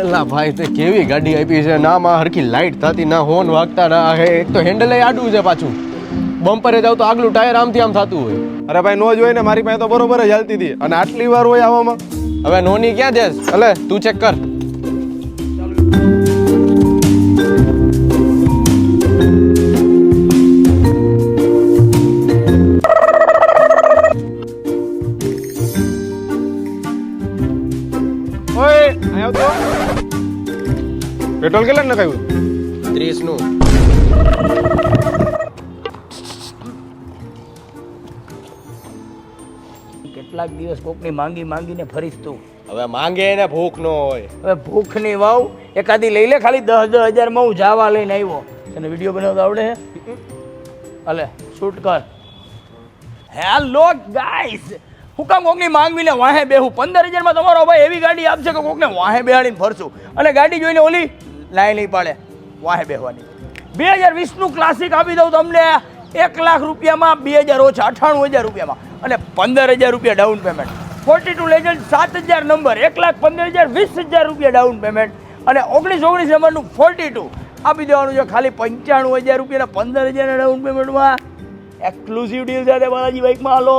એલા ભાઈ તે કેવી ગાડી આપી છે? ના માં હરખી લાઇટ થતી ના હોર્ન વાગતા ના હે એક તો હેન્ડલ આડું છે પાછું. બમ્પરે જાવ તો આગલું ટાયર આમથી આમ થતું હોય. અરે ભાઈ નો જોઈને મારી પાસે તો બરોબર જ હાલતી હતી. અને આટલી વાર હોય આવામાં. હવે નોની ક્યાં જઈશ? એટલે તું ચેક કર. ઓય અહીંયા તો. પેટ્રોલ કેટલા નખાયું? ત્રીસનું કેટલાક દિવસ કોકની માંગી માંગીને ફરીશ તું. હવે માંગે ને ભૂખ નો હોય. હવે ભૂખની વાવ એકાદી લઈ લે ખાલી દસ દસ હજારમાં હું જાવા લઈને આવ્યો. તને વીડિયો બનાવતા આવડે હે? અલે શૂટ કર. હેલો ગાઈસ હું કામ કોકની માંગવીને વાહે બેહું? પંદર હજારમાં તમારો ભાઈ એવી ગાડી આપશે કે કોકને વાહે બેહાડીને ફરશું? અને ગાડી જોઈને ઓલી લાઈ નહીં પાડે, વાહે બેહવાની. બે હજાર વીસનું ક્લાસિક આપી દઉં તમને. એક લાખ રૂપિયામાં બે હજાર ઓછા અઠ્ઠાણું હજાર રૂપિયામાં. અને પંદર હજાર રૂપિયા down payment forty two legend સાત હજાર નંબર એક લાખ પંદર હજાર, વીસ હજાર રૂપિયા ડાઉન પેમેન્ટ અને ઓગણીસ ઓગણીસ નંબરનું ફોર્ટી ટુ આપી દેવાનું છે ખાલી પંચાણું હજાર રૂપિયાના પંદર હજારના ડાઉન પેમેન્ટમાં એક્સક્લુઝિવ ડીલ સાથે બાલાજી બાઇકમાં હાલો.